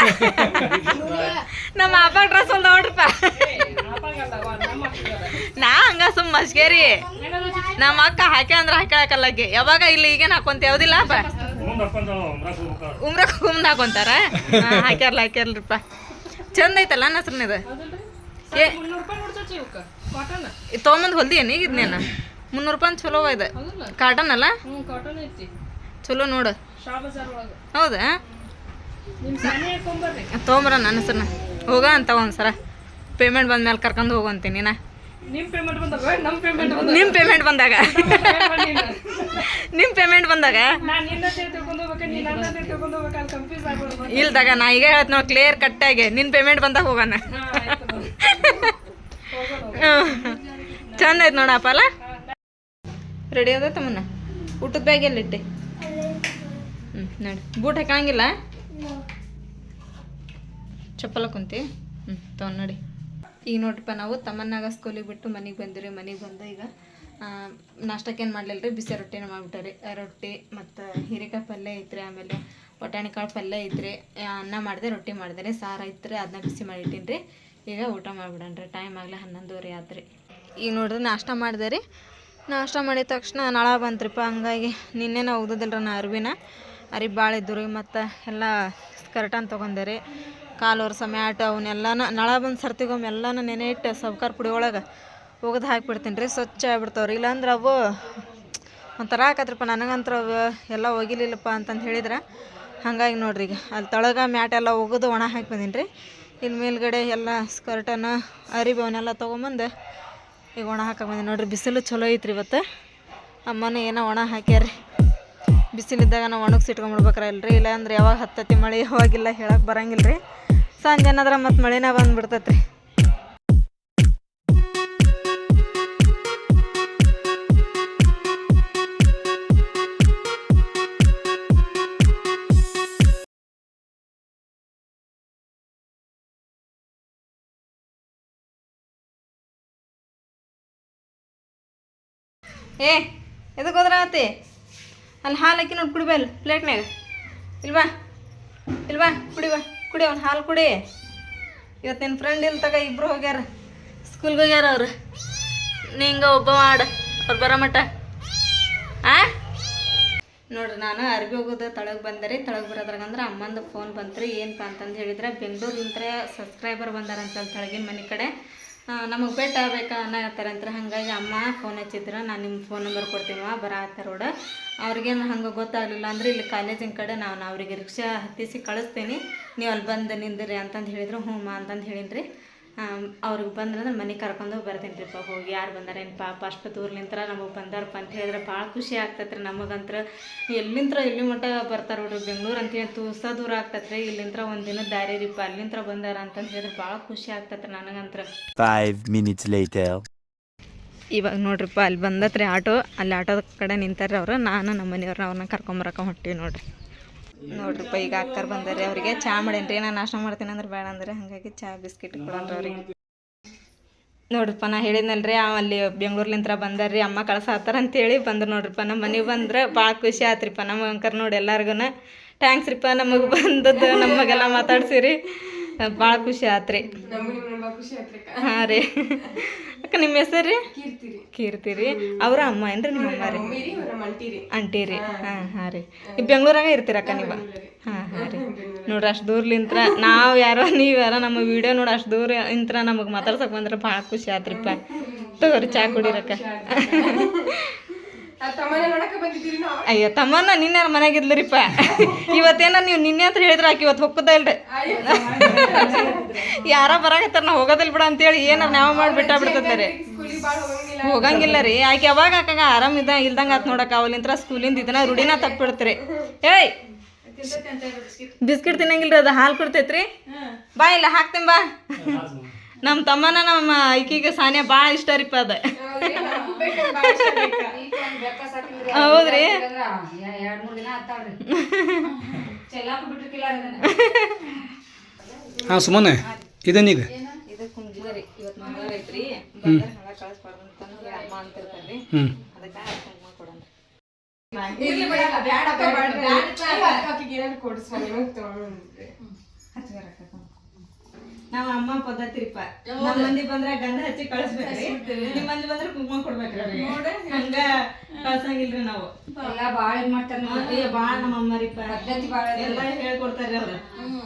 ನಮ್ಮ ಅಪ್ಪ ಡ್ರೆಸ್ ಒಂದು ನೋಡ್ರಪ್ಪ. ನಾ ಹಂಗ ಸುಮ್ ಮಸ್ಕೇರಿ ನಮ್ಮ ಅಕ್ಕ ಹಾಕೆ ಅಂದ್ರೆ ಹಾಕಲಕ್ಕೆ ಯಾವಾಗ ಇಲ್ಲಿ ಈಗೇನು ಹಾಕೊಂತ ಯಾವ್ದಿಲ್ಲ ಉಮ್ರಕ್ ಮುಂದೆ ಹಾಕೊಂತಾರ? ಹಾಕ್ಯಾರಲ್ಲ ಹಾಕ್ಯಾರಲ್ರಿಪ್ಪ. ಚಂದ ಐತಲ್ಲ ನಸ್ರನ ಇದು? ತೊಗೊಂಬಂದ್ ಹೊಲ್ದಿ ಏನು ಈಗ ಇದನ್ನೇನ ಮುನ್ನೂರು ರೂಪಾಯಿ ಚಲೋ ಇದು. ಕಾಟನ್ ಅಲ್ಲ? ಚಲೋ ನೋಡು. ಹೌದಾ? ತೊಗೊಂಬರ ನನ್ನ ಹೆಸರನ್ನ. ಹೋಗ ಅಂತ ಒಂದ್ಸರ ಪೇಮೆಂಟ್ ಬಂದ ಮೇಲೆ ಕರ್ಕೊಂಡು ಹೋಗಂತೀನಿ ನಾ. ನಿಮ್ ಪೇಮೆಂಟ್ ಬಂದಾಗ ನಮ್ಮ ಪೇಮೆಂಟ್ ಬಂದ ನಿಮ್ಮ ಪೇಮೆಂಟ್ ಬಂದಾಗ. ನಿಮ್ಮ ಪೇಮೆಂಟ್ ಬಂದಾಗ ಇಲ್ದಾಗ ನಾ ಈಗ ಹೇಳ್ತ ನಾವು ಕ್ಲಿಯರ್ ಕಟ್ಟಾಗೆ ನಿನ್ನ ಪೇಮೆಂಟ್ ಬಂದಾಗ ಹೋಗೋಣ. ಆಯ್ತು. ಚಂದ ಐತೆ ನೋಡಪ್ಪ ಅಲ್ಲ? ರೆಡಿ ಅದ ತಮ್ಮನ್ನ? ಊಟದ ಬ್ಯಾಗ್ ಎಲ್ಲಿಟ್ಟೆ? ಹ್ಞೂ ನೋಡಿ. ಬೂಟ್ ಹಾಕಂಗಿಲ್ಲ? ಚಪ್ಪಲ ಕುಂತಿ. ಹ್ಞೂ ತೊಗೊಂಡು ನೋಡಿ. ಈಗ ನೋಡ್ರಿಪ್ಪ ನಾವು ತಮ್ಮನ್ನಾಗ ಸ್ಕೂಲಿಗೆ ಬಿಟ್ಟು ಮನೆಗೆ ಬಂದಿರಿ ಮನೆಗೆ ಬಂದು ಈಗ ನಾಷ್ಟಕ್ಕೇನು ಮಾಡಲಿಲ್ಲ ರೀ ಬಿಸಿ ರೊಟ್ಟಿನ ಮಾಡಿಬಿಟ್ಟಾರಿ ರೊಟ್ಟಿ ಮತ್ತು ಹೀರೆಕಾಯಿ ಪಲ್ಯ ಐತ್ರಿ, ಆಮೇಲೆ ಬಟಾಣಿ ಕಾಳು ಪಲ್ಯ ಐತ್ರಿ. ಅನ್ನ ಮಾಡಿದೆ, ರೊಟ್ಟಿ ಮಾಡಿದೆ ಸಾರು ಐತ್ರಿ ಅದನ್ನ ಬಿಸಿ ಮಾಡಿಟ್ಟಿನಿ ರೀ ಈಗ ಊಟ ಮಾಡಿಬಿಡೋಣ ರೀ ಟೈಮ್ ಆಗಲಿ ಹನ್ನೊಂದುವರೆ ಆತ್ರಿ. ಈಗ ನೋಡಿದ್ರೆ ನಾಷ್ಟ ಮಾಡಿದೆ ರೀ. ನಾಷ್ಟ ಮಾಡಿದ ತಕ್ಷಣ ನಳ ಬಂತ್ರಿಪ್ಪ. ಹಂಗಾಗಿ ನಿನ್ನೆನ ರೀ ನಾ ಅರ್ವಿನ. ಅರಿ ಭಾಳ ಇದ್ದರು ರೀ ಮತ್ತು ಎಲ್ಲ ಸ್ಕರ್ಟನ್ ತೊಗೊಂಡೆ ರೀ. ಕಾಲು ವರ್ಷ ಮ್ಯಾಟ್ ಅವನ್ನೆಲ್ಲನ, ನಳ ಬಂದು ಸರ್ತಿಗೊಮ್ಮೆ ಎಲ್ಲನೂ ನೆನೆ ಇಟ್ಟು ಸಬ್ಕಾರ ಪುಡಿ ಒಳಗೆ ಒಗದು ಹಾಕಿಬಿಡ್ತೀನಿ ರೀ, ಸ್ವಚ್ಛ ಆಗ್ಬಿಡ್ತಾವ್ರಿ. ಇಲ್ಲಾಂದ್ರೆ ಅವು ಒಂಥರ ಹಾಕತ್ರಪ್ಪ ನನಗಂತ್ರ ಎಲ್ಲ ಒಗಿಲಿಲ್ಲಪ್ಪ ಅಂತಂದು ಹೇಳಿದ್ರೆ. ಹಂಗಾಗಿ ನೋಡ್ರಿ ಈಗ ಅಲ್ಲಿ ತಳಗ ಮ್ಯಾಟ್ ಎಲ್ಲ ಒಗೆದು ಒಣ ಹಾಕಿ ಬಂದೀನಿ ರೀ. ಇಲ್ಲಿ ಮೇಲ್ಗಡೆ ಎಲ್ಲ ಸ್ಕರ್ಟನ್ನು ಅರಿಬಿ ಅವನ್ನೆಲ್ಲ ತೊಗೊಂಬಂದು ಈಗ ಒಣ ಹಾಕಕ್ಕೆ ಬಂದೀನಿ. ನೋಡ್ರಿ ಬಿಸಿಲು ಚಲೋ ಐತ್ರಿ ಇವತ್ತು. ಅಮ್ಮನ ಏನೋ ಒಣ ಹಾಕ್ಯಾರ್ರಿ ಬಿಸಿಲಿದ್ದಾಗ ನಾವು ಒಣಗಿಸಿ ಇಟ್ಕೊಂಡ್ಬಿಡ್ಬೇಕ್ರ ಇಲ್ರಿ? ಇಲ್ಲಾಂದ್ರೆ ಯಾವಾಗ ಹತ್ತತಿ ಮಳೆ, ಯಾವಾಗಿಲ್ಲ ಹೇಳಕ್ಕೆ ಬರಂಗಿಲ್ಲ ರೀ ಸಂಜೆ ಏನಾದ್ರೆ ಮತ್ತೆ ಮಳೆನ ಬಂದ್ಬಿಡ್ತೈತ್ರಿ. ಏ ಎದಕ್ಕೆ ಹೋದ್ರಾತಿ ಅಲ್ಲಿ ಹಾಲು ಹಾಕಿ ನೋಡಿ ಕುಡಿಬೇಲ್ ಪ್ಲೇಟ್ನಾಗ ಇಲ್ವಾ ಇಲ್ವಾ ಕುಡಿ ಬಾ. ಕುಡಿ, ಅವ್ನು ಹಾಲು ಕುಡಿ. ಇವತ್ತು ನಿನ್ನ ಫ್ರೆಂಡ್ ಇಲ್ಲಿ ತಗ ಇಬ್ರು ಹೋಗ್ಯಾರ. ಸ್ಕೂಲ್ಗೆ ಹೋಗ್ಯಾರ ಅವ್ರು. ನಿಂಗೆ ಒಬ್ಬ ಮಾಡ, ಅವ್ರು ಬರೋ ಮಟ್ಟ. ಆ? ನೋಡ್ರಿ, ನಾನು ಅರ್ಬಿ ಹೋಗೋದು ತಳಗೆ ಬಂದರಿ, ತಳಗೆ ಬರೋದ್ರಾಗಂದ್ರೆ ಅಮ್ಮಂದು ಫೋನ್ ಬಂತ್ರಿ ಏನಪ್ಪ ಅಂತಂದು ಹೇಳಿದ್ರೆ ಬೆಂಗಳೂರಿಂತ್ರ ಸಬ್ಸ್ಕ್ರೈಬರ್ ಬಂದಾರಂತ ತಳಗಿನ ಮನೆ ಕಡೆ. ನಮಗೆ ಭೇಟ ಆಗ್ಬೇಕಾ ಅಂತ ಹಾಗಾಗಿ ಅಮ್ಮ ಫೋನ್ ಹಚ್ಚಿದ್ರು. ನಾನು ನಿಮ್ಮ ಫೋನ್ ನಂಬರ್ ಕೊಡ್ತೀನಿ ಕೊಡ್ತೀನವ ಆತ ರೋಡ ಅವ್ರಿಗೇನು ಹಂಗೆ ಗೊತ್ತಾಗಲಿಲ್ಲ ಅಂದ್ರೆ ಇಲ್ಲಿ ಕಾಲೇಜಿನ ಕಡೆ ನಾನು ಅವ್ರಿಗೆ ರಿಕ್ಷಾ ಹತ್ತಿಸಿ ಕಳಿಸ್ತೀನಿ. ನೀವು ಅಲ್ಲಿ ಬಂದು ನಿಂದಿರಿ ಅಂತಂದು ಹೇಳಿದ್ರು. ಹ್ಞೂ ಮಾ ಅಂತಂದು ಹೇಳಿನಿ ರೀ ಅವ್ರಿಗೆ ಬಂದ್ರಂದ್ರೆ ಮನೆ ಕರ್ಕೊಂಡು ಬರ್ತೀನಿ ರೀ ಹೋಗಿ ಯಾರು ಬಂದಾರೇನು ಪಾಪ ಅಷ್ಟು ದೂರ್ಲಿಂತ್ರ ನಮಗೆ ಬಂದಾರಪ್ಪ ಅಂತ ಹೇಳಿದ್ರೆ ಭಾಳ ಖುಷಿ ಆಗ್ತೈತೆ ರೀ ನಮಗಂತ್ರ ಎಲ್ಲಿಂತ್ರ ಎಲ್ಲಿ ಮಟ್ಟ ಬರ್ತಾರೆ ನೋಡ್ರಿ? ಬೆಂಗ್ಳೂರು ಅಂತೇಳಿ ತೂಸ ದೂರ ಆಗ್ತೈತೆ ರೀ ಇಲ್ಲಿಂತ್ರ ಒಂದು ದಿನದ ದಾರಿ ರೀಪ್ಪ ಅಲ್ಲಿಂತ್ರ ಬಂದಾರ ಅಂತಂದು ಹೇಳಿದ್ರೆ ಭಾಳ ಖುಷಿ ಆಗ್ತೈತೆ ರೀ ನನಗಂತ್ರ. Five minutes later. ಇವಾಗ ನೋಡ್ರಿಪ್ಪ ಅಲ್ಲಿ ಬಂದತ್ರಿ ಆಟೋ. ಅಲ್ಲಿ ಆಟೋದ ಕಡೆ ನಿಂತಾರ್ರಿ ಅವರು. ನಾನು ನಮ್ಮ ಮನೆಯವ್ರನ್ನ ಅವ್ರನ್ನ ಕರ್ಕೊಂಬರಕ್ಕೆ ಹೊಂಟೀವಿ ನೋಡ್ರಿ. ನೋಡ್ರಿಪ್ಪ ಈಗ ಅಕ್ಕರ್ ಬಂದಾರೆ ಅವರಿಗೆ. ಚಾ ಮಾಡೇನ್ರಿ ನಾನು ನಾಷ್ಟ ಮಾಡ್ತೀನಿ ಅಂದ್ರೆ ಬೇಡ ಅಂದ್ರೆ ಹಾಗಾಗಿ ಚಾ, ಬಿಸ್ಕಿಟ್ ಕೊಡೋಣ ಅವ್ರಿಗೆ. ನೋಡ್ರಿಪ್ಪ ನಾ ಹೇಳಿದ್ನಲ್ರಿ ಅಲ್ಲಿ ಬೆಂಗ್ಳೂರ್ಲಿಂತ್ರ ಬಂದಾರ್ರಿ, ಅಮ್ಮ ಕಳ್ಸಾತಾರ ಅಂತೇಳಿ ಬಂದ್ರು ನೋಡ್ರಿಪ್ಪ ನಮ್ಮ ಮನೆಗೆ ಬಂದ್ರೆ ಭಾಳ ಖುಷಿ ಆತ್ರಿಪ್ಪ ನಮ್ಮ ಅಂಕರ್ ನೋಡಿ ಎಲ್ಲಾರ್ಗು ಥ್ಯಾಂಕ್ಸ್ ರೀಪ್ಪ ನಮಗೆ ಬಂದದ್ದು ನಮಗೆಲ್ಲ ಮಾತಾಡ್ಸಿರಿ. ಭಾಳ ಖುಷಿ ಆತ್ರಿ. ಹಾ ರೀ. ಅಕ್ಕ ನಿಮ್ಮ ಹೆಸರು ರೀ? ಕೀರ್ತಿ ರೀ. ಅವ್ರ ಅಮ್ಮ ಏನ್ರಿ ನಿಮ್ಮ ಅಮ್ಮ ರೀ? ಅಂಟಿ ರೀ ಹಾ. ಹಾ ರೀ. ಈ ಬೆಂಗ್ಳೂರಾಗ ಇರ್ತೀರಕ್ಕ ನೀವು? ಹಾ ಹಾ ರೀ. ನೋಡ್ರಿ ಅಷ್ಟು ದೂರ್ಲಿಂತ್ರ ನಾವು ಯಾರೋ ನೀವು ಯಾರೋ ನಮ್ಮ ವಿಡಿಯೋ ನೋಡಿ ಅಷ್ಟು ದೂರ ಇಂತ್ರ ನಮಗೆ ಮಾತಾಡ್ಸಕ್ ಬಂದ್ರೆ ಭಾಳ ಖುಷಿ ಆತ್ರಿಪ್ಪ. ತಗೋರಿ ಚಾ ಕುಡಿರಕ್ಕ. ಅಯ್ಯೋ ತಮ್ಮನ್ನ ನಿನ್ನೆ ಮನೆಗಿದ್ಲರಿಪ್ಪ. ಇವತ್ತೇನ ನೀವು ನಿನ್ನೆ ಅಂತ ಹೇಳಿದ್ರೆ ಆಕಿ ಇವತ್ತು ಹೊಕ್ಕದ ಇಲ್ರಿ? ಯಾರ ಬರಾಕತ್ತಾರ ನಾ ಹೋಗೋದಿಲ್ಲ ಬಿಡ ಅಂತೇಳಿ ಏನಾರ ನಾವು ಮಾಡಿ ಬಿಟ್ಟ ಬಿಡ್ತಾರೆ ಹೋಗಂಗಿಲ್ಲ. ರೀ. ಆಕೆ ಯಾವಾಗ ಆಕಾಗ ಆರಾಮ್ ಇದ್ದ ಇಲ್ದಂಗ ಆತ್ ನೋಡಕ್ ಅವಲಿಂತ್ರ ಸ್ಕೂಲಿಂದ ಇದನ್ನ ರೂಢಿನ ತಪ್ಪಿಡ್ತೀರಿ. ಏಯ್! ಬಿಸ್ಕಿಟ್. ತಿನ್ನಂಗಿಲ್ರಿ ಅದು ಹಾಲು ಕೊಡ್ತೈತ್ರಿ. ಬಾ ಇಲ್ಲ ಹಾಕ್ತೀನಿ ಬಾ. ನಮ್ಮ ತಮ್ಮನ ನಮ್ಮ ಐಕಿಗೆ ಸಾನೆ ಭಾಳ ಇಷ್ಟ ರೀಪ್ಪ ಅದ ಹೌದ್ರಿ? ಹಾ ಸುಮ್ಮನೆ ಇದೇನೀಗ ಇದು ನೀವು ಅಮ್ಮ ಪದ್ಧತಿರಿಪ್ಪ ನಮ್ ಮಂದಿ ಬಂದ್ರ ಗಂಧ ಹಚ್ಚಿ ಕಳಿಸ್ಬೇಕ್ರಿ ನಿಮ್ ಮಂದಿ ಬಂದ್ರ ಕುಂಕುಮ ಕೊಡ್ಬೇಕ್ರಿ ಅವ್ರಿಗೆ. ಹಂಗ ಕಳ್ಸಂಗಿಲ್ರಿ ನಾವು. ಎಲ್ಲಾ ಬಾಳ ಇದ್ ಮಾಡ್ತಾರ ನೋಡ್ರಿ. ಏ ಬಾಳ ನಮ್ಮ ಅಮ್ಮರಿಪ್ಪ ಪದ್ಧತಿ ಬಾಳ ಎಲ್ಲ ಹೇಳ್ಕೊಡ್ತಾರ್ರಿ ಅವ್ರ.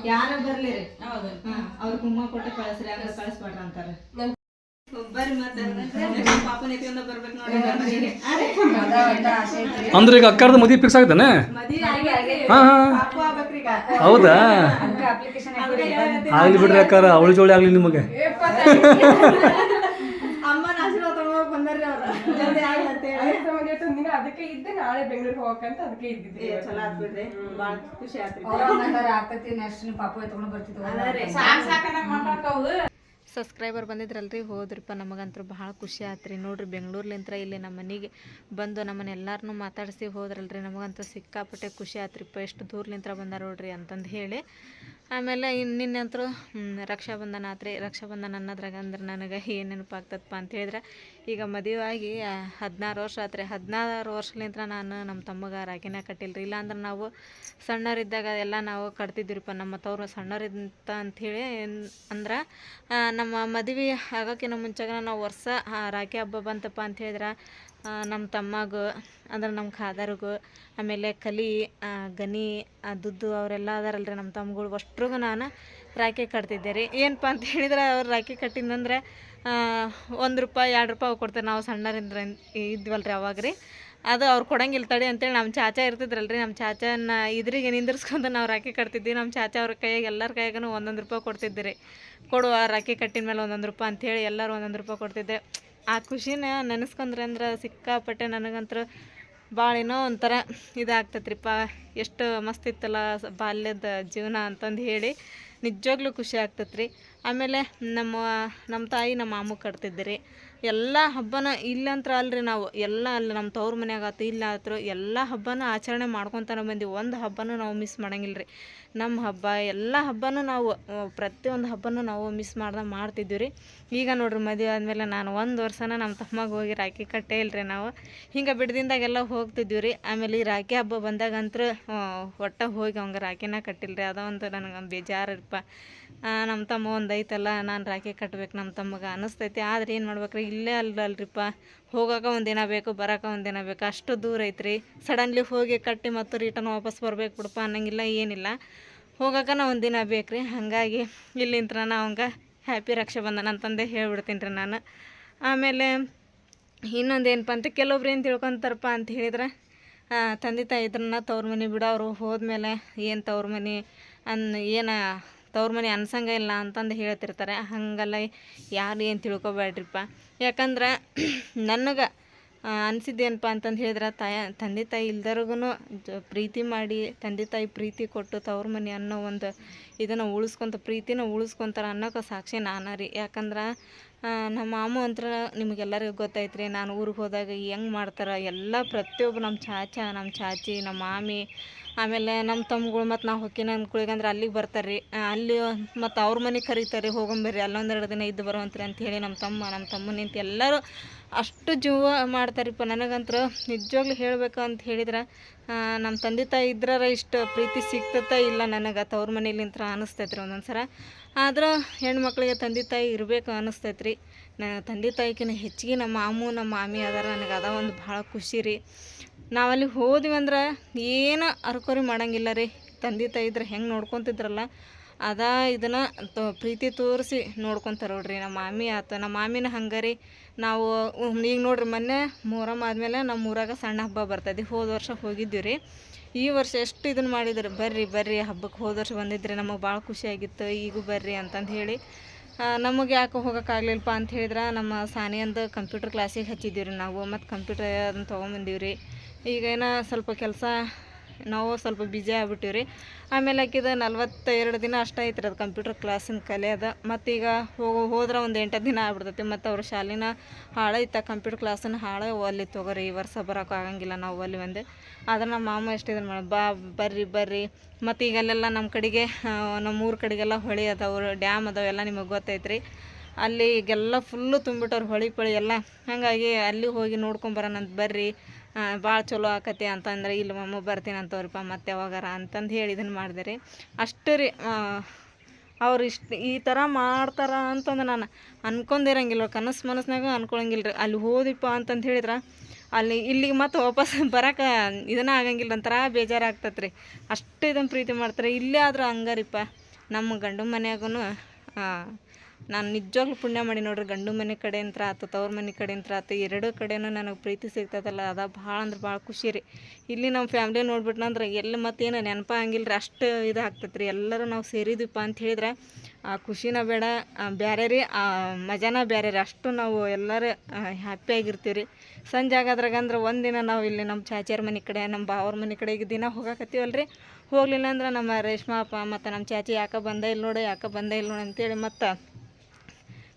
ಯಾರ ಬರ್ಲಿ ರೀ? ಅವ್ರ ಕುಂಕುಮ ಕೊಟ್ಟು ಕಳ್ಸ್ರಿ ಹಂಗ ಕಳ್ಸ್ಬೇಡ್ರಿ ಅಂತಾರ ಅಂದ್ರೆ ಈಗ ಅಕ್ಕಾರದ ಮದಿ ಫಿಕ್ಸ್ ಆಗ್ತಾನೆ. ಹಾಂ. ಹೌದಾ. ಆಗ್ಲಿ ಬಿಡ್ರಿ ಅಕ್ಕಾರ ಅವಳ ಜೋಳಿ ಆಗ್ಲಿ ನಿಮಗೆ. ತಗೊಂಡ್ ಅದಕ್ಕೆ ಇದ್ದೆ ನಾಳೆ ಬೆಂಗಳೂರಿಗೆ ಹೋಗಕ್ಕಂತ ಅದಕ್ಕೆ ಇದ್ದಿದ್ದೆ ಚಲೋ ಆತ್ ಬಿಡ್ರಿ ಬಾಳ ಖುಷಿ ಆತ್ರಿ ಪಾಪ ನೆಕ್ಸ್ಟ್ ನಿಮ್ಮ ಪಾಪ ಸಾಕ ಬರ್ತಿದ್ವು ಸಬ್ಸ್ಕ್ರೈಬರ್ ಬಂದಿದ್ರಲ್ರಿ, ಹೋದ್ರಿಪ್ಪ ನಮಗಂತೂ ಭಾಳ ಖುಷಿ ಆಯ್ತು ರೀ ನೋಡಿರಿ, ಬೆಂಗಳೂರ್ಲಿಂತ್ರ ಇಲ್ಲಿ ನಮ್ಮ ಮನೆಗೆ ಬಂದು ನಮ್ಮನ್ನ ಮಾತಾಡಿಸಿ ಹೋದ್ರಲ್ರಿ, ನಮಗಂತೂ ಸಿಕ್ಕಾಪಟ್ಟೆ ಖುಷಿ ಆತ್ರಿಪ್ಪ. ಎಷ್ಟು ದೂರ್ಲಿಂತ್ರ ಬಂದಾರ ನೋಡ್ರಿ ಅಂತಂದು ಹೇಳಿ. ಆಮೇಲೆ ಇನ್ನು ನಿನ್ನಂತರೂ ರಕ್ಷಾಬಂಧನ ಆತ್ರಿ ರಕ್ಷಾಬಂಧನ ಅನ್ನೋದ್ರಾಗ ಅಂದ್ರೆ ನನಗೆ ಏನು ನೆನಪಾಗ್ತದಪ್ಪ ಅಂತ ಹೇಳಿದ್ರೆ, ಈಗ ಮದುವೆಯಾಗಿ ಹದಿನಾರು ವರ್ಷ ಆತ್ರಿ. ಹದಿನಾರು ವರ್ಷಲಿಂತ್ರ ನಾನು ನಮ್ಮ ತಮ್ಮಗ ರಾಖಿನ ಕಟ್ಟಿಲ್ರಿ. ಇಲ್ಲಾಂದ್ರೆ ನಾವು ಸಣ್ಣರಿದ್ದಾಗ ಎಲ್ಲ ನಾವು ಕಟ್ತಿದ್ವಿರಿಪ್ಪ ನಮ್ಮ ತವರು ಸಣ್ಣರಿದ್ದಂತ ಅಂಥೇಳಿ ಅಂದ್ರೆ ನಮ್ಮ ಮದುವೆ ಆಗೋಕ್ಕಿಂತ ಮುಂಚೆಗೆ ನಾವು ವರ್ಷ ರಾಖಿ ಹಬ್ಬ ಬಂತಪ್ಪ ಅಂತ ಹೇಳಿದ್ರೆ ನಮ್ಮ ತಮ್ಮಗೂ, ಅಂದ್ರೆ ನಮ್ಮ ಖಾದರ್ಗೂ, ಆಮೇಲೆ ಕಲಿ ಗನಿ ದುದ್ದು ಅವರೆಲ್ಲ ಅದಾರಲ್ರಿ ನಮ್ಮ ತಮ್ಮಗಳು ಅಷ್ಟ್ರಿಗೂ ನಾನು ರಾಖಿ ಕಟ್ತಿದ್ದೆ ರೀ ಏನಪ್ಪ ಅಂತ ಹೇಳಿದ್ರೆ ಅವ್ರು ರಾಖಿ ಕಟ್ಟಿದ್ದಂದ್ರೆ ಒಂದು ರೂಪಾಯಿ, ಎರಡು ರೂಪಾಯಿ ಕೊಡ್ತಾರೆ ನಾವು ಸಣ್ಣರಿಂದ ಇದ್ವಲ್ರಿ ಅವಾಗ ರೀ ಅದು ಅವ್ರು ಕೊಡಂಗಿಲ್ಲ ತಡಿ ಅಂತೇಳಿ ನಮ್ಮ ಚಾಚಾ ಇರ್ತಿದ್ರಲ್ರಿ. ನಮ್ಮ ಚಾಚಾನ ಇದ್ರಿಗೆ ನಿಂದಿರ್ಸ್ಕೊಂಡು ನಾವು ರಾಖಿ ಕಟ್ತಿದ್ವಿ. ನಮ್ಮ ಚಾಚ ಅವ್ರ ಕೈಯಾಗ ಎಲ್ಲರ ಕೈಯಾಗೂ ಒಂದೊಂದು ರೂಪಾಯಿ ಕೊಡ್ತಿದ್ದೆ ರೀ ಕೊಡುವ ರಾಖಿ ಕಟ್ಟಿದ ಮೇಲೆ ಒಂದೊಂದು ರೂಪಾಯಿ ಅಂಥೇಳಿ ಎಲ್ಲರೂ ಒಂದೊಂದು ರೂಪಾಯಿ ಕೊಡ್ತಿದ್ದೆ. ಆ ಖುಷಿನ ನೆನೆಸ್ಕೊಂಡ್ರೆ ಅಂದ್ರೆ ಸಿಕ್ಕಾಪಟ್ಟೆ ನನಗಂತೂ ಭಾಳ ಏನೋ ಒಂಥರ ಇದಾಗ್ತೈತ್ರಿಪ್ಪ. ಎಷ್ಟು ಮಸ್ತ್ ಇತ್ತಲ್ಲ ಬಾಲ್ಯದ ಜೀವನ ಅಂತಂದು ಹೇಳಿ ನಿಜವಾಗ್ಲೂ ಖುಷಿ ಆಗ್ತೈತ್ರಿ. ಆಮೇಲೆ ನಮ್ಮ ನಮ್ಮ ತಾಯಿ ನಮ್ಮ ಮಾಮು ಕಟ್ತಿದ್ರಿ. ಎಲ್ಲ ಹಬ್ಬನ ಇಲ್ಲಂತ್ರ ಅಲ್ರಿ ನಾವು. ಎಲ್ಲ ಅಲ್ಲಿ ನಮ್ಮ ತವ್ರ ಮನ್ಯಾಗ ಆತು, ಇಲ್ಲ ಆತ್ರು ಎಲ್ಲ ಹಬ್ಬನ ಆಚರಣೆ ಮಾಡ್ಕೊತಾನೆ ಬಂದಿವಿ. ಒಂದು ಹಬ್ಬನೂ ನಾವು ಮಿಸ್ ಮಾಡಂಗಿಲ್ಲ ರೀ ನಮ್ಮ ಹಬ್ಬ, ಎಲ್ಲ ಹಬ್ಬನೂ ನಾವು ಪ್ರತಿಯೊಂದು ಹಬ್ಬನೂ ನಾವು ಮಿಸ್ ಮಾಡ್ದೆ ಮಾಡ್ತಿದ್ವಿ ರೀ ಈಗ ನೋಡ್ರಿ ಮದುವೆ ಆದಮೇಲೆ ನಾನು ಒಂದು ವರ್ಷನ ನಮ್ಮ ತಮ್ಮಗೆ ಹೋಗಿ ರಾಖಿ ಕಟ್ಟೇ ಇಲ್ರಿ ನಾವು. ಹಿಂಗೆ ಬಿಡ್ದಿಂದಾಗೆಲ್ಲ ಹೋಗ್ತಿದ್ವಿ ರೀ ಆಮೇಲೆ ಈ ರಾಖಿ ಹಬ್ಬ ಬಂದಾಗಂತೂ ಒಟ್ಟ ಹೋಗಿ ಅವಂಗೆ ರಾಖಿನ ಕಟ್ಟಿಲ್ಲ ರೀ ಅದೊಂದು ನನಗೆ ಬೇಜಾರಪ್ಪ ನಮ್ಮ ತಮ್ಮ ಒಂದು ಐತಲ್ಲ ನಾನು ರಾಖಿ ಕಟ್ಬೇಕು ನಮ್ಮ ತಮ್ಮಗೆ ಅನಿಸ್ತೈತಿ ಆದ್ರೆ ಏನು ಮಾಡ್ಬೇಕ್ರಿ? ಇಲ್ಲೇ ಅಲ್ಲಲ್ರಿಪ್ಪ ಹೋಗೋಕೆ ಒಂದಿನ ಬೇಕು ಬರೋಕೆ ಒಂದಿನ ಬೇಕು. ಅಷ್ಟು ದೂರ ಐತ್ರಿ. ಸಡನ್ಲಿ ಹೋಗಿ ಕಟ್ಟಿ ಮತ್ತು ರಿಟರ್ನ್ ವಾಪಸ್ ಬರಬೇಕು ಬಿಡಪ್ಪ ಅನ್ನಂಗಿಲ್ಲ, ಏನಿಲ್ಲ. ಹೋಗೋಕೆ ಒಂದಿನ ಬೇಕು ಹಾಗಾಗಿ ಇಲ್ಲಿಂತ್ರ ನಾ ಅವಂಗೆ ಹ್ಯಾಪಿ ರಕ್ಷಾಬಂಧನ ಅಂತಂದೇ ಹೇಳ್ಬಿಡ್ತೀನಿ ರೀ ನಾನು. ಆಮೇಲೆ ಇನ್ನೊಂದು ಏನಪ್ಪ ಅಂತ ಕೆಲವೊಬ್ರು ಏನು ತಿಳ್ಕೊತಾರಪ್ಪ ಅಂತ ಹೇಳಿದ್ರೆ ತಂದೆ ತಾಯಿ ಇದ್ರನ್ನ ತವ್ರ ಮನೆ ಬಿಡೋರು ಹೋದ್ಮೇಲೆ ಏನು ತವ್ರ ಮನೆ ಅನ್ ಏನು ತವ್ರ ಮನೆ ಅನ್ಸಂಗ ಇಲ್ಲ ಅಂತಂದು ಹೇಳ್ತಿರ್ತಾರೆ. ಹಾಗಲ್ಲ ಯಾರು ಏನು ತಿಳ್ಕೊಬೇಡ್ರಿಪ್ಪ. ಯಾಕಂದ್ರೆ ನನಗೆ ಅನಿಸಿದ್ದೇನಪ್ಪ ಅಂತಂದು ಹೇಳಿದ್ರೆ ತಾಯ, ತಂದೆ ತಾಯಿ ಇಲ್ದರ್ಗು ಪ್ರೀತಿ ಮಾಡಿ, ತಂದೆ ತಾಯಿ ಪ್ರೀತಿ ಕೊಟ್ಟು ತವ್ರ ಮನೆ ಅನ್ನೋ ಒಂದು ಇದನ್ನು ಉಳಿಸ್ಕೊಂತ, ಪ್ರೀತಿನ ಉಳಿಸ್ಕೊಂತಾರೆ ಅನ್ನೋಕೆ ಸಾಕ್ಷಿ ನಾನು ರೀ. ಯಾಕಂದ್ರೆ ನಮ್ಮ ಮಾಮು ಅಂತರ ನಿಮಗೆಲ್ಲರಿಗೂ ಗೊತ್ತೈತ್ರಿ, ನಾನು ಊರಿಗೆ ಹೋದಾಗ ಹೆಂಗೆ ಮಾಡ್ತಾರೆ, ಎಲ್ಲ ಪ್ರತಿಯೊಬ್ಬರು ನಮ್ಮ ಚಾಚಾ ನಮ್ಮ ಚಾಚಿ ನಮ್ಮ ಮಾಮಿ ಆಮೇಲೆ ನಮ್ಮ ತಮ್ಮಗಳು ಮತ್ತು ನಾವು ಹೊಕ್ಕಿನ ಅಂದ್ಕೊಳಿಗಂದ್ರೆ ಅಲ್ಲಿಗೆ ಬರ್ತಾರೆ ರೀ ಅಲ್ಲಿ ಮತ್ತು ಅವ್ರ ಮನೆಗೆ ಕರೀತಾರೆ ಹೋಗೊಂಬರ್ರಿ, ಅಲ್ಲೊಂದೆರಡು ದಿನ ಇದ್ದು ಬರುವಂತ್ರಿ ಹೇಳಿ ನಮ್ಮ ತಮ್ಮ ನಮ್ಮ ತಮ್ಮ ನಿಂತು ಎಲ್ಲರೂ ಅಷ್ಟು ಜೀವ ಮಾಡ್ತಾರಿಪ್ಪ. ನನಗಂತೂ ನಿಜವಾಗ್ಲೂ ಹೇಳಬೇಕು ಅಂತ ಹೇಳಿದ್ರೆ ನಮ್ಮ ತಂದೆ ತಾಯಿ ಇದ್ರಾರ ಇಷ್ಟು ಪ್ರೀತಿ ಸಿಗ್ತತ ಇಲ್ಲ ನನಗೆ. ತವ್ರ ಮನೇಲಿಂತ್ರ ಅನಿಸ್ತೈತ್ರಿ ಒಂದೊಂದು ಸಲ ಆದ್ರೆ ಹೆಣ್ಮಕ್ಳಿಗೆ ತಂದೆ ತಾಯಿ ಇರಬೇಕು ಅನಿಸ್ತೈತ್ರಿ. ನನ್ನ ತಂದೆ ತಾಯಿಗಿನ ಹೆಚ್ಚಿಗೆ ನಮ್ಮ ಮಾಮು, ನಮ್ಮ ಮಾಮಿ ಅದಾರ. ನನಗೆ ಅದ ಒಂದು ಭಾಳ ಖುಷಿ ರೀ. ನಾವಲ್ಲಿ ಹೋದ್ವಿ ಅಂದ್ರೆ ಏನು ಅರ್ಕೊರಿ ಮಾಡಂಗಿಲ್ಲ ರೀ. ತಂದೆ ತಾಯಿ ಇದ್ರೆ ಹೆಂಗೆ ನೋಡ್ಕೊತಿದ್ರಲ್ಲ, ಅದ ಇದನ್ನು ತೊ ಪ್ರೀತಿ ತೋರಿಸಿ ನೋಡ್ಕೊತಾರೆ ನೋಡ್ರಿ. ನಮ್ಮ ಮಾಮಿ ಆತು, ನಮ್ಮ ಮಾಮಿನ ಹಂಗೆ ರೀ. ನಾವು ಈಗ ನೋಡ್ರಿ ಮೊನ್ನೆ ಮೊಹರಮ್ ಆದಮೇಲೆ ನಮ್ಮ ಊರಾಗ ಸಣ್ಣ ಹಬ್ಬ ಬರ್ತದೆ. ಹೋದ ವರ್ಷ ಹೋಗಿದ್ವಿ ರೀ. ಈ ವರ್ಷ ಎಷ್ಟು ಇದನ್ನು ಮಾಡಿದ್ರು, ಬರ್ರಿ ಬರ್ರಿ ಹಬ್ಬಕ್ಕೆ ಹೋದ ವರ್ಷ ಬಂದಿದ್ರಿ. ನಮಗೆ ಭಾಳ ಖುಷಿಯಾಗಿತ್ತು ಈಗೂ ಬರ್ರಿ ಅಂತಂದು ಹೇಳಿ. ನಮಗೆ ಯಾಕೆ ಹೋಗೋಕ್ಕಾಗ್ಲಿಲ್ಲಪ್ಪ ಅಂತ ಹೇಳಿದ್ರೆ, ನಮ್ಮ ಸಾನಿಯಂದು ಕಂಪ್ಯೂಟರ್ ಕ್ಲಾಸಿಗೆ ಹಚ್ಚಿದ್ದೀವಿ ರೀ ನಾವು. ಮತ್ತು ಕಂಪ್ಯೂಟರ್ ಅದನ್ನು ತೊಗೊಂಬಂದೀವಿ ರೀ ಈಗ ಏನೋ ಸ್ವಲ್ಪ ಕೆಲಸ, ನಾವು ಸ್ವಲ್ಪ ಬಿಜಿ ಆಗ್ಬಿಟ್ಟಿವಿ ರೀ ಆಮೇಲೆ ಆಕಿದ ನಲ್ವತ್ತೆರಡು ದಿನ ಅಷ್ಟೇ ಐತ್ರಿ ಅದು ಕಂಪ್ಯೂಟರ್ ಕ್ಲಾಸಿನ ಮತ್ತು ಮತ್ತೀಗ ಹೋಗೋ ಹೋದ್ರೆ ಒಂದು ಎಂಟು ದಿನ ಆಗ್ಬಿಡ್ತೈತಿ. ಮತ್ತು ಅವ್ರ ಶಾಲಿನ ಹಾಳೈತ ಕಂಪ್ಯೂಟರ್ ಕ್ಲಾಸನ್ನ ಹಾಳೆ ಒಲ್ಲಿ ತೊಗೋರಿ. ಈ ವರ್ಷ ಬರೋಕೆ ಆಗಂಗಿಲ್ಲ ನಾವು ಒಲ್ಲಿ ಒಂದು. ಆದ್ರೆ ನಮ್ಮ ಮಾಮ ಎಷ್ಟು ಇದನ್ನು ಬಾ, ಬರ್ರಿ ಬರ್ರಿ. ಮತ್ತು ಈಗ ಅಲ್ಲೆಲ್ಲ ನಮ್ಮ ಕಡೆಗೆ ನಮ್ಮೂರ ಕಡೆಗೆಲ್ಲ ಹೊಳಿ ಅದಾವ್ರು, ಡ್ಯಾಮ್ ಅದಾವೆ ಎಲ್ಲ ನಿಮಗೆ ಗೊತ್ತೈತ್ರಿ. ಅಲ್ಲಿ ಈಗೆಲ್ಲ ಫುಲ್ಲು ತುಂಬಿಟ್ಟವ್ರು ಹೊಳಿ ಪಳಿ ಎಲ್ಲ. ಹಾಗಾಗಿ ಅಲ್ಲಿ ಹೋಗಿ ನೋಡ್ಕೊಂಬರೋಣಂತ ಬರ್ರಿ. ಭಾಳ ಚಲೋ ಆಕತಿ ಅಂತಂದ್ರೆ ಇಲ್ಲಿ ಮಮ್ಮ ಬರ್ತೀನಿ ಅಂತವ್ರಿಪ್ಪ, ಮತ್ತೆ ಯಾವಾಗಾರ ಅಂತಂದು ಹೇಳಿ ಇದನ್ನು ಮಾಡಿದೆ ರೀ. ಅಷ್ಟು ರೀ ಅವ್ರು ಇಷ್ಟು ಈ ಥರ ಮಾಡ್ತಾರ ಅಂತಂದು ನಾನು ಅನ್ಕೊಂಡಿರಂಗಿಲ್ಲ ಕನಸು ಮನಸ್ಸಿನಾಗ ಅನ್ಕೊಳಂಗಿಲ್ಲ ರೀ. ಅಲ್ಲಿ ಹೋದಿಪ್ಪ ಅಂತಂದು ಹೇಳಿದ್ರೆ, ಅಲ್ಲಿ ಇಲ್ಲಿಗೆ ಮತ್ತೆ ವಾಪಸ್ ಬರೋಕೆ ಇದನ್ನ ಆಗಂಗಿಲ್ಲ ಒಂಥರ ಬೇಜಾರಾಗ್ತೈತೆ ರೀ. ಅಷ್ಟು ಇದನ್ನು ಪ್ರೀತಿ ಮಾಡ್ತಾರೆ. ಇಲ್ಲೇ ಆದ್ರೆ ಹಂಗಾರಿಪ್ಪ, ನಮ್ಮ ಗಂಡು ಮನ್ಯಾಗೂ ನಾನು ನಿಜವಾಗ್ಲೂ ಪುಣ್ಯ ಮಾಡಿ ನೋಡ್ರಿ, ಗಂಡು ಮನೆ ಕಡೆ ಅಂತ ಆತು, ತವ್ರ ಮನೆ ಕಡೆ ಅಂತ ಆತು ಎರಡು ಕಡೆನೂ ನನಗೆ ಪ್ರೀತಿ ಸಿಗ್ತದಲ್ಲ, ಅದ ಭಾಳ ಅಂದ್ರೆ ಭಾಳ ಖುಷಿ ರೀ. ಇಲ್ಲಿ ನಮ್ಮ ಫ್ಯಾಮ್ಲಿ ನೋಡ್ಬಿಟ್ನಂದ್ರೆ ಎಲ್ಲಿ ಮತ್ತೇನು ನೆನಪ ಹಂಗಿಲ್ಲ ರೀ ಅಷ್ಟು ಇದು ಆಗ್ತೈತೆ ರೀ ಎಲ್ಲರೂ ನಾವು ಸೇರಿದ್ವಿಪ್ಪ ಅಂತ ಹೇಳಿದ್ರೆ, ಆ ಖುಷಿನ ಬೇಡ ಬೇರೆ ರೀ, ಆ ಮಜಾನ ಬೇರೆ ರೀ. ಅಷ್ಟು ನಾವು ಎಲ್ಲರೂ ಹ್ಯಾಪಿಯಾಗಿರ್ತೀವಿ ರೀ ಸಂಜೆ ಆಗೋದ್ರಾಗ ಅಂದ್ರೆ ಒಂದಿನ ನಾವು ಇಲ್ಲಿ ನಮ್ಮ ಚಾಚಿಯರ ಮನೆ ಕಡೆ ನಮ್ಮ ಬಾವ್ರ ಮನೆ ಕಡೆ ಈಗ ದಿನ ಹೋಗಾಕತ್ತೀವಲ್ಲ ರೀ ಹೋಗಲಿಲ್ಲ ಅಂದ್ರೆ ನಮ್ಮ ರೇಷ್ಮಾ ಅಪ್ಪ ಮತ್ತು ನಮ್ಮ ಚಾಚಿ ಯಾಕೆ ಬಂದ ಇಲ್ಲ ನೋಡು ಯಾಕೆ ಬಂದೇ ಇಲ್ಲ ನೋಡಿ ಅಂತೇಳಿ ಮತ್ತು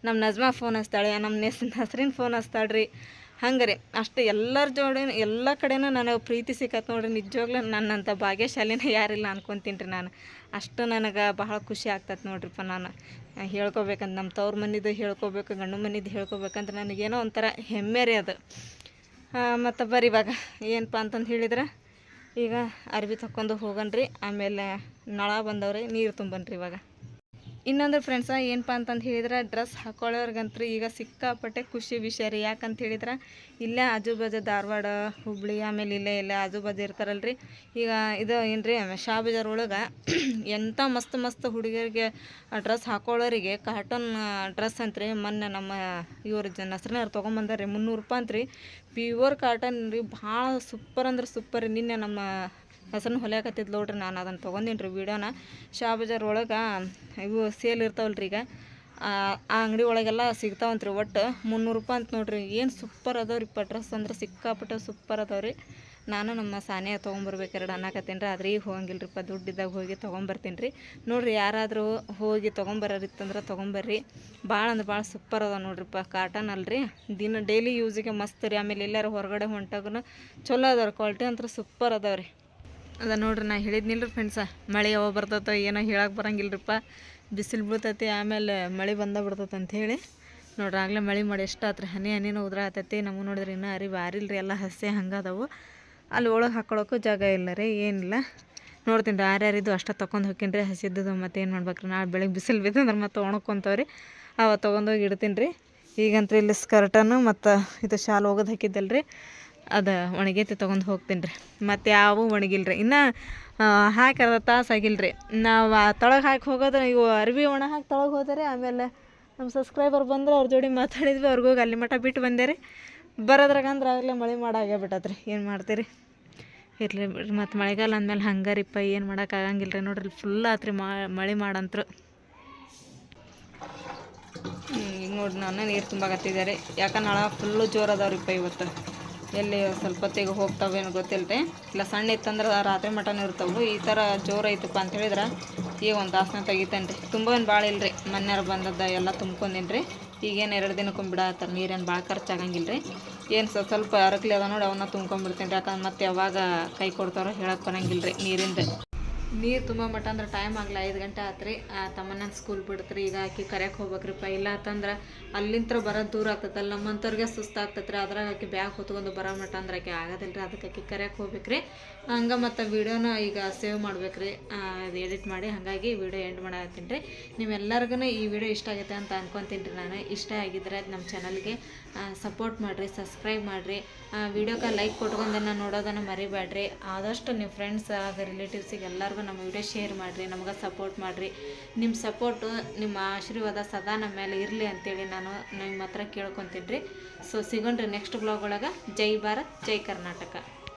ನಮ್ಮ ನಜ್ಮಾ ಫೋನ್ ಹಚ್ತಾಳೆ ನಮ್ಮ ನೆಸ್ ನಸ್ರಿನ್ ಫೋನ್ ಹಚ್ತಾಳೆ ರೀ ಹಂಗೆ ಅಷ್ಟು ಎಲ್ಲರ ಜೋಡಿ ಎಲ್ಲ ಕಡೆನೂ ನನಗೆ ಪ್ರೀತಿ ಸಿಕ್ಕತ್ತೆ ನೋಡ್ರಿ. ನಿಜವಾಗ್ಲೂ ನನ್ನಂಥ ಭಾಗ್ಯಶಾಲಿನ ಯಾರಿಲ್ಲ ಅನ್ಕೊತೀನಿ ರೀ ನಾನು. ಅಷ್ಟು ನನಗೆ ಬಹಳ ಖುಷಿ ಆಗ್ತದೆ ನೋಡ್ರಿಪ್ಪ ನಾನು. ಹೇಳ್ಕೊಬೇಕಂತ ನಮ್ಮ ತವ್ರ ಮನಿದು ಹೇಳ್ಕೊಬೇಕು, ಗಂಡು ಮನಿದು ಹೇಳ್ಕೊಬೇಕಂತ ನನಗೇನೋ ಒಂಥರ ಹೆಮ್ಮೆ ರೀ ಅದು. ಮತ್ತು ಬರ್ರಿ ಇವಾಗ ಏನಪ್ಪ ಅಂತಂದು ಹೇಳಿದ್ರೆ? ಈಗ ಅರ್ಬಿ ತಕ್ಕೊಂಡು ಹೋಗನ್ರಿ, ಆಮೇಲೆ ನಳ ಬಂದವ್ರಿ, ನೀರು ತುಂಬನ್ರಿ ಇವಾಗ. ಇನ್ನೊಂದು ಫ್ರೆಂಡ್ಸ ಏನಪ್ಪ ಅಂತಂದು ಹೇಳಿದ್ರೆ ಡ್ರೆಸ್ ಹಾಕೊಳ್ಳೋರ್ಗಂತೂ ಈಗ ಸಿಕ್ಕಾಪಟ್ಟೆ ಖುಷಿ ವಿಷಯ ರೀ ಯಾಕಂತ ಹೇಳಿದ್ರೆ, ಇಲ್ಲೇ ಆಜು ಬಾಜು ಧಾರವಾಡ, ಹುಬ್ಳಿ, ಆಮೇಲೆ ಇಲ್ಲೇ ಇಲ್ಲೇ ಆಜು ಬಾಜು ಇರ್ತಾರಲ್ರಿ. ಈಗ ಇದು ಏನು ರೀ ಶಾ ಬಜಾರ್ ಒಳಗೆ ಎಂಥ ಮಸ್ತ್ ಮಸ್ತ್ ಹುಡುಗಿಯರಿಗೆ ಡ್ರೆಸ್ ಹಾಕೊಳ್ಳೋರಿಗೆ ಕಾಟನ್ ಡ್ರೆಸ್ ಅಂತ್ರಿ. ಮೊನ್ನೆ ನಮ್ಮ ಇವರು ಜನ ನಸ್ರನವ್ರು ತೊಗೊಂಬಂದಾರೆ ಮುನ್ನೂರು ರೂಪಾಯಿ ಅಂತ್ರಿ. ಪ್ಯೂರ್ ಕಾಟನ್ ರೀ, ಭಾಳ ಸೂಪರ್ ಅಂದ್ರೆ ಸೂಪರ್ ರೀ. ನಿನ್ನೆ ನಮ್ಮ ಹೆಸರನ್ನ ಹೊಲಿಯಾಕತ್ತಿದ್ ನೋಡ್ರಿ ನಾನು ಅದನ್ನು ತೊಗೊಂಡಿನಿ ರೀ ವೀಡಿಯೋನ. ಶಾ ಬಜಾರ್ ಒಳಗೆ ಇವು ಸೇಲ್ ಇರ್ತಾವಲ್ರಿ ಈಗ. ಆ ಅಂಗಡಿ ಒಳಗೆಲ್ಲ ಸಿಗ್ತಾವಂತ್ರಿ ಒಟ್ಟು ಮುನ್ನೂರು ರೂಪಾಯಿ ಅಂತ ನೋಡ್ರಿ. ಏನು ಸೂಪರ್ ಅದಾವ್ರಿ ರೀ ಡ್ರೆಸ್ ಅಂದ್ರೆ ಸಿಕ್ಕಾಪಟ್ಟೆ ಸೂಪರ್ ಅದಾವ್ರಿ. ರೀ ನಾನು ನಮ್ಮ ಸಾನಿಯ ಎರಡು ಅನ್ನಕತ್ತೀನಿ ರೀ. ಆದ್ರೆ ಈಗ ಹೋಗಂಗಿಲ್ಲ ರೀಪ್ಪ ದುಡ್ಡಿದ್ದಾಗ ಹೋಗಿ ತೊಗೊಂಬರ್ತೀನಿ ರೀ. ನೋಡಿರಿ ಯಾರಾದರೂ ಹೋಗಿ ತೊಗೊಂಬರೋರಿತ್ತಂದ್ರೆ ತೊಗೊಂಬರ್ರಿ. ಭಾಳ ಅಂದ್ರೆ ಭಾಳ ಸೂಪರ್ ಅದ ನೋಡ್ರಿಪ್ಪ. ಕಾಟನ್ ಅಲ್ರಿ. ದಿನ ಡೈಲಿ ಯೂಸಿಗೆ ಮಸ್ತ್ ರೀ. ಆಮೇಲೆ ಎಲ್ಲರೂ ಹೊರಗಡೆ ಹೊಂಟಾಗೂ ಚಲೋ ಅದಾವ್ರಿ. ಕ್ವಾಲಿಟಿ ಅಂತ ಸೂಪರ್ ಅದಾವ್ರಿ. ರೀ ಅದ ನೋಡ್ರಿ, ನಾ ಹೇಳಿದ್ನಿಲ್ರಿ ರೀ ಫ್ರೆಂಡ್ಸ ಮಳೆ ಯಾವಾಗ ಬರ್ತೈತೋ ಏನೋ ಹೇಳಕ್ಕೆ ಬರಂಗಿಲ್ಲರಿಪ್ಪ ಬಿಸಿಲು ಬೀಳ್ತೈತಿ, ಆಮೇಲೆ ಮಳೆ ಬಂದ ಬಿಡ್ತೈತೆ ಅಂತ ಹೇಳಿ. ನೋಡ್ರಿ, ಆಗಲೇ ಮಳೆ ಮಾಡಿ ಎಷ್ಟು ಆತ್ರಿ ಹನಿ ಹನಿನೂ ಉದ್ರ ಆತೈತಿ. ನಮಗೆ ನೋಡಿದ್ರೆ ಇನ್ನೂ ಅರಿ ಬಾರಿಲ್ರಿ ಎಲ್ಲ ಹಸೆ ಅದಾವು. ಅಲ್ಲಿ ಒಳಗೆ ಹಾಕೊಳ್ಳೋಕ್ಕೂ ಜಾಗ ಇಲ್ಲ ರೀ, ಏನಿಲ್ಲ. ನೋಡ್ತೀನಿ ರೀ ಆರ್ಯಾರಿದ್ದು ಅಷ್ಟೇ ತೊಗೊಂಡು ಹೋಗ್ತೀನಿ ರೀ ಹಸಿದ್ದು ಮತ್ತೆ ಏನು ಮಾಡ್ಬೇಕ್ರಿ? ನಾಳೆ ಬೆಳಗ್ಗೆ ಬಿಸಿಲು ಬಿತ್ತಂದ್ರೆ ಮತ್ತೆ ಒಣಕೊಂತವ್ರಿ ಅವ ತೊಗೊಂಡೋಗಿ ಇಡ್ತೀನಿ ರೀ ಈಗಂತ್ರಿ ಇಲ್ಲಿ ಸ್ಕರ್ಟನ್ನು ಮತ್ತು ಇದು ಶಾಲ್ ಹಾಕಿದ್ದಲ್ಲ ರೀ ಅದು ಒಣಗೇತಿ ತೊಗೊಂಡು ಹೋಗ್ತೀನಿ ರೀ ಮತ್ತು ಯಾವೂ ಒಣಗಿಲ್ಲ ರೀ ಇನ್ನು ಹಾಕಿ ಅರ್ಧ ತಾಸು ಆಗಿಲ್ಲ ರೀ ನಾವು ತೊಳಗೆ ಹಾಕಿ ಹೋಗೋದು ಇವು ಅರ್ವಿ ಒಣ ಹಾಕಿ ತೊಳಗೆ ಹೋದರೆ ಆಮೇಲೆ ನಮ್ಮ ಸಬ್ಸ್ಕ್ರೈಬರ್ ಬಂದ್ರೆ ಅವ್ರ ಜೋಡಿ ಮಾತಾಡಿದ್ವಿ ಅವ್ರಿಗೋಗಿ ಅಲ್ಲಿ ಮಠ ಬಿಟ್ಟು ಬಂದೆ ರೀ ಬರೋದ್ರಾಗಂದ್ರೆ ಆಗಲೇ ಮಳೆ ಮಾಡಾಗೇ ಬಿಟ್ಟತ್ರಿ ಏನು ಮಾಡ್ತೀರಿ? ಇರಲಿ ಬಿಡ್ರಿ. ಮತ್ತು ಮಳೆಗಾಲ ಅಂದಮೇಲೆ ಹಂಗಾರಿಪ್ಪ, ಏನು ಮಾಡೋಕ್ಕಾಗಂಗಿಲ್ಲ ರೀ ನೋಡ್ರಿ. ಫುಲ್ ಆತ್ರಿ ಮಳೆ ಮಾಡಂತ್ರು. ಈಗ ನೋಡಿ ನಾನು ನೀರು ತುಂಬಾಕತ್ತಿದ್ದಾರೆ ಯಾಕೆ ನಳ ಫುಲ್ಲು ಜೋರು ಅದಾವ್ರಿಪ್ಪ ಇವತ್ತು. ಎಲ್ಲಿ ಸ್ವಲ್ಪ ಹೊತ್ತಿಗೆ ಹೋಗ್ತಾವೇನೋ ಗೊತ್ತಿಲ್ಲ ರೀ ಇಲ್ಲ ಸಣ್ಣ ಇತ್ತಂದ್ರೆ ರಾತ್ರಿ ಮಟನ್ ಇರ್ತಾವೆ ಈ ಥರ ಜೋರು ಐತಪ್ಪ ಅಂತ ಹೇಳಿದ್ರೆ ಈಗ ಒಂದು ತಾಸನ ತೆಗಿತೇನೆ ರೀ ತುಂಬ ಏನು ಭಾಳ ಇಲ್ಲರಿ ಮನೆಯವ್ರು ಬಂದದ್ದು ಎಲ್ಲ ತುಂಬ್ಕೊಂಡೀನಿ ರೀ ಈಗೇನು ಎರಡು ದಿನಕ್ಕೊಮ್ಮೆ ಬಿಡಾತ್ತಾರ ನೀರೇನು ಭಾಳ ಖರ್ಚಾಗಂಗಿಲ್ಲ ರೀ ಏನು ಸ್ವಲ್ಪ ಸ್ವಲ್ಪ ಅರಕ್ಲಿ ಅದ ನೋಡಿ ಅವನ್ನ ತುಂಬ್ಕೊಂಬಿಡ್ತೀನಿ ರೀ ಯಾಕಂದ್ರೆ ಮತ್ತೆ ಯಾವಾಗ ಕೈ ಕೊಡ್ತಾರೋ ಹೇಳಕ್ಕೆ ಬರಂಗಿಲ್ಲ ರೀ ನೀರಿಂದ. ನೀರು ತುಂಬ ಮಟ್ಟ ಅಂದ್ರೆ ಟೈಮ್ ಆಗಲ್ಲ ಐದು ಗಂಟೆ ಆತ್ರಿ. ತಮ್ಮನ ಸ್ಕೂಲ್ ಬಿಡ್ತ್ರಿ, ಈಗ ಆಕಿ ಕರೆಯಕ್ಕೆ ಹೋಗ್ಬೇಕ್ರಿಪ್ಪ. ಇಲ್ಲ ಅಂತಂದ್ರೆ ಅಲ್ಲಿಂತ್ರ ಬರೋದು ದೂರ ಆಗ್ತದಲ್ಲ ನಮ್ಮಂಥವ್ರಿಗೆ ಸುಸ್ತಾಗ್ತತ್ರಿ ಅದ್ರಾಗ ಆಕಿ ಬ್ಯಾಗ್ ಹೊತ್ಕೊಂಡು ಬರೋ ಮಟ್ಟ ಅಂದ್ರೆ ಆಕೆ ಆಗೋದಿಲ್ಲ ರೀ ಅದಕ್ಕೆ ಆಕಿ ಕರ್ಯಾಕೆ ಹೋಗ್ಬೇಕ್ರಿ. ಹಂಗೆ ಮತ್ತು ವೀಡಿಯೋನ ಈಗ ಸೇವ್ ಮಾಡ್ಬೇಕ್ರಿ. ಅದು ಎಡಿಟ್ ಮಾಡಿ, ಹಾಗಾಗಿ ವಿಡಿಯೋ ಎಂಡ್ ಮಾಡತ್ತೀನಿ ರೀ. ನಿಮ್ಮೆಲ್ಲರಿಗೂ ಈ ವಿಡಿಯೋ ಇಷ್ಟ ಆಗುತ್ತೆ ಅಂತ ಅನ್ಕೊತೀನಿ ರೀ ನಾನು. ಇಷ್ಟ ಆಗಿದ್ರೆ ನಮ್ಮ ಚಾನಲ್ಗೆ ಸಪೋರ್ಟ್ ಮಾಡಿರಿ ಸಬ್ಸ್ಕ್ರೈಬ್ ಮಾಡಿರಿ. ವಿಡಿಯೋಕ್ಕೆ ಲೈಕ್ ಕೊಟ್ಕೊಂಡನ್ನು ನೋಡೋದನ್ನು ಮರಿಬೇಡ್ರಿ. ಆದಷ್ಟು ನಿಮ್ಮ ಫ್ರೆಂಡ್ಸ್ ಆಗ ರಿಲೇಟಿವ್ಸಿಗೆ ಎಲ್ಲರಿಗೂ ನಮ್ಮ ವಿಡಿಯೋ ಶೇರ್ ಮಾಡಿರಿ, ನಮ್ಗೆ ಸಪೋರ್ಟ್ ಮಾಡಿರಿ. ನಿಮ್ಮ ಸಪೋರ್ಟು ನಿಮ್ಮ ಆಶೀರ್ವಾದ ಸದಾ ನಮ್ಮ ಮೇಲೆ ಇರಲಿ ಅಂತೇಳಿ ನಾನು ನಿಮ್ಮ ಹತ್ರ ಕೇಳ್ಕೊತೀನಿ ರೀ. ಸೊ ಸಿಗೋಣ್ರಿ ನೆಕ್ಸ್ಟ್ ಬ್ಲಾಗ್ ಒಳಗೆ. ಜೈ ಭಾರತ್, ಜೈ ಕರ್ನಾಟಕ.